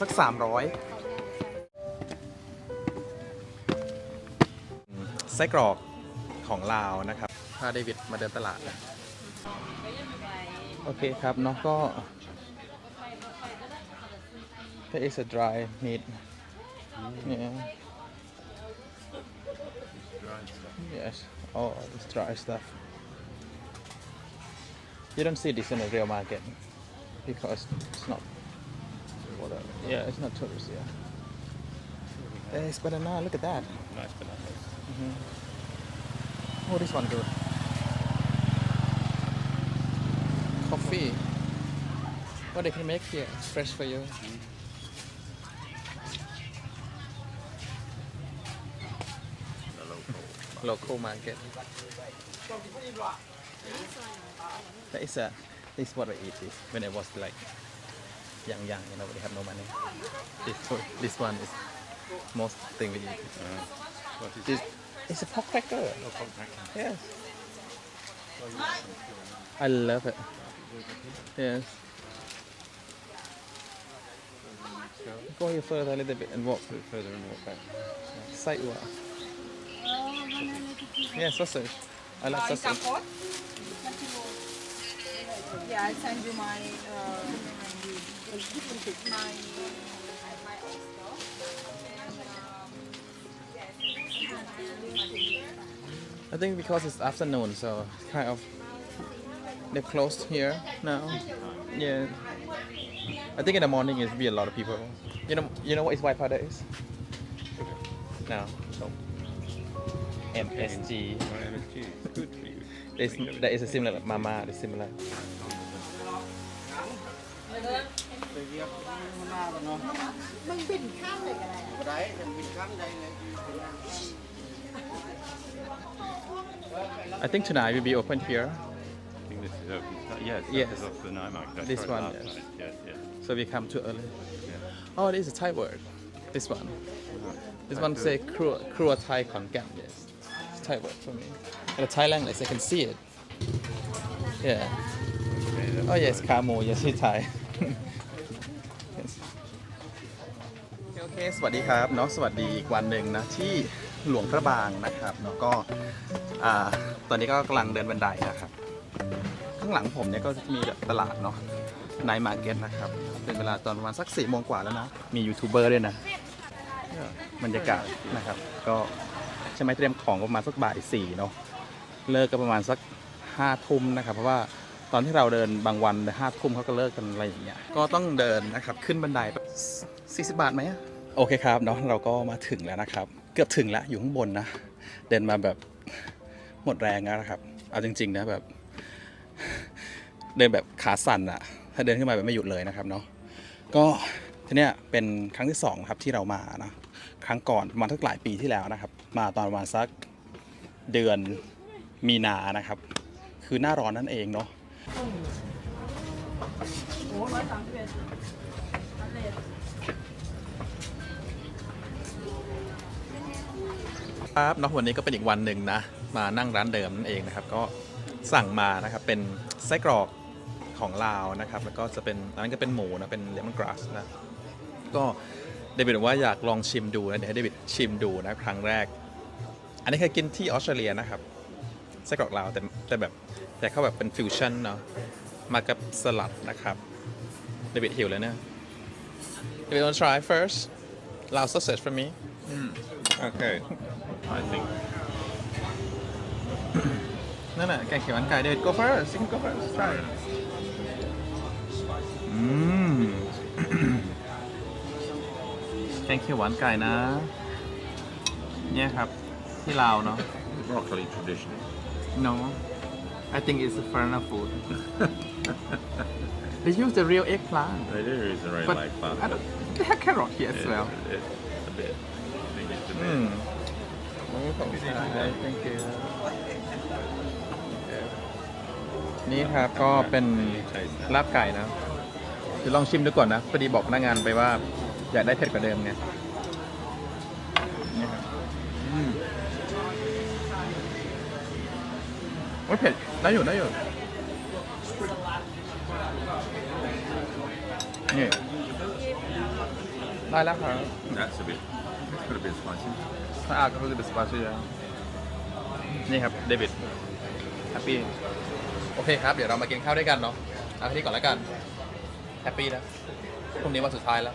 สัก 300ไส้กรอกของลาวนะครับพาเดวิดมาเดินตลาดนะโอเคครับเนาะก็ That is a dry meat yeah yes all this dry stuff you don't see this in a real market because it's not whatever. Yeah, it's not tourist. Yeah. There's banana. Look at that. Nice bananas. Mm-hmm. Oh, this one good. Coffee. What they can make here, it's fresh for you. The local. Local market. That is a. This is what I eat. This when I was like young, young. You know, they have no money. This this one is most thing we eat. Uh, what is This it's a pork cracker. local cracker? Yes. I love it. Yes. Go here further a little bit and walk. A bit further and walk back. Sidewalk. Yeah, sausage. I like sausage. Yeah, I'll send you my uh, my my I think because it's afternoon, so it's kind of they're closed here now. Yeah. I think in the morning it'll be a lot of people. You know, you know what is white powder is? No. So. MSG. Well, MSG is good for you. There's, there is a similar like mama. It's similar. I think tonight will be open here, I think this is open. Uh, yes, Yes. this is off the night market. I This tried one, last yes. night. Yes, yes. so we come too early. Yeah. Oh, this is a Thai word. This one. This Thai one food. say Krua, Krua Thai Kongan. Yes. It's Thai word for me. And the Thai language, I can see it. Yeah. Okay, that's Oh yes, good. ขาหมู yes ที่ไทย Yes. โอเค สวัสดีครับเนาะสวัสดีอีกวันหนึ่งนะที่ หลวงพระบางนะครับเนาะก็ตอนนี้ก็กำลังเดินบันไดนะครับ ข้างหลังผมเนี่ยก็จะมีตลาดเนาะไนมาร์เก็ตนะครับ เป็นเวลาตอนประมาณสักสี่โมงกว่าแล้วนะ มียูทูบเบอร์ด้วยนะบรรยากาศนะครับ ก็ใช่ไหมเตรียมของประมาณสักบ่ายสี่เนาะเลิกก็ประมาณสักห้าทุ่มนะครับ เพราะว่าตอนที่เราเดินบางวันห้าทุ่มเขาก็เลิกกันอะไรอย่างเงี้ยก็ต้องเดินนะครับขึ้นบันไดสี่สิบบาทไหมโอเคครับเนาะเราก็มาถึงแล้วนะครับ กือบถึงแล้วอยู่ข้างบนนะ เดินมาแบบหมดแรงแล้วนะครับ เอาจริง ๆ นะแบบ เดินแบบขาสั่นอะถ้าเดินขึ้นมาแบบไม่หยุดเลยนะครับเนาะก็ทีเนี้ยเป็นครั้งที่สองครับที่เรามานะครั้งก่อนมาทักหลายปีที่แล้วนะครับ มาตอนประมาณสักเดือนมีนานะครับ คือหน้าร้อนนั่นเองเนาะ ครับเนาะวันนี้ก็เป็นอีกวันหนึ่งนะ มานั่งร้านเดิมนั่นเองนะครับ ก็สั่งมานะครับ เป็นไส้กรอกของลาวนะครับ แล้วก็จะเป็นอันนั้นก็เป็นหมูนะ เป็นเลมอนกราสนะ ก็เดวิดบอกว่าอยากลองชิมดูนะ เดี๋ยวให้เดวิดชิมดูนะครั้งแรก อันนี้เคยกินที่ออสเตรเลียนะครับไส้กรอกลาวแต่แต่แบบแต่เขาแบบเป็นฟิวชั่นเนาะ มากับสลัดนะครับ เดวิดหิวเลยเนี่ย David want try first Lao sausage for me Okay. I think นั่นแหละแกงเขียวหวานไก่ David go first you can go first try อืม แกงเขียวหวานไก่นะ เนี่ยครับ ที่ลาวเนาะ broccoli tradition. No I think it's a foreigner food they use the real eggplant It is a very but like fun. I don't, they have carrot here as It- well It's a bit. I think it's a bit. อื มโอ้ขอบคุณครับ thank you นี่ครับก็เป็น Taste that. ลาบไก่นะเดี๋ยวลองชิมดูก่อนนะพอดีบอกพนักงานไปว่า อยากได้เผ็ดกว่าเดิมไงนี่ครับอืมโอ้ยเผ็ดได้อยู่ได้อยู่นี่ได้แล้วครับ That's a bit. It's got a bit spicy. ถ้าอาก็คือเป็นสปาเชียนี่ครับเดวิดแฮปปี้โอเคครับ เดี๋ยวเรามากินข้าวด้วยกันเนาะเอาที่ก่อนแล้วกัน แฮปปี้นะพรุ่งนี้วันสุดท้ายแล้ว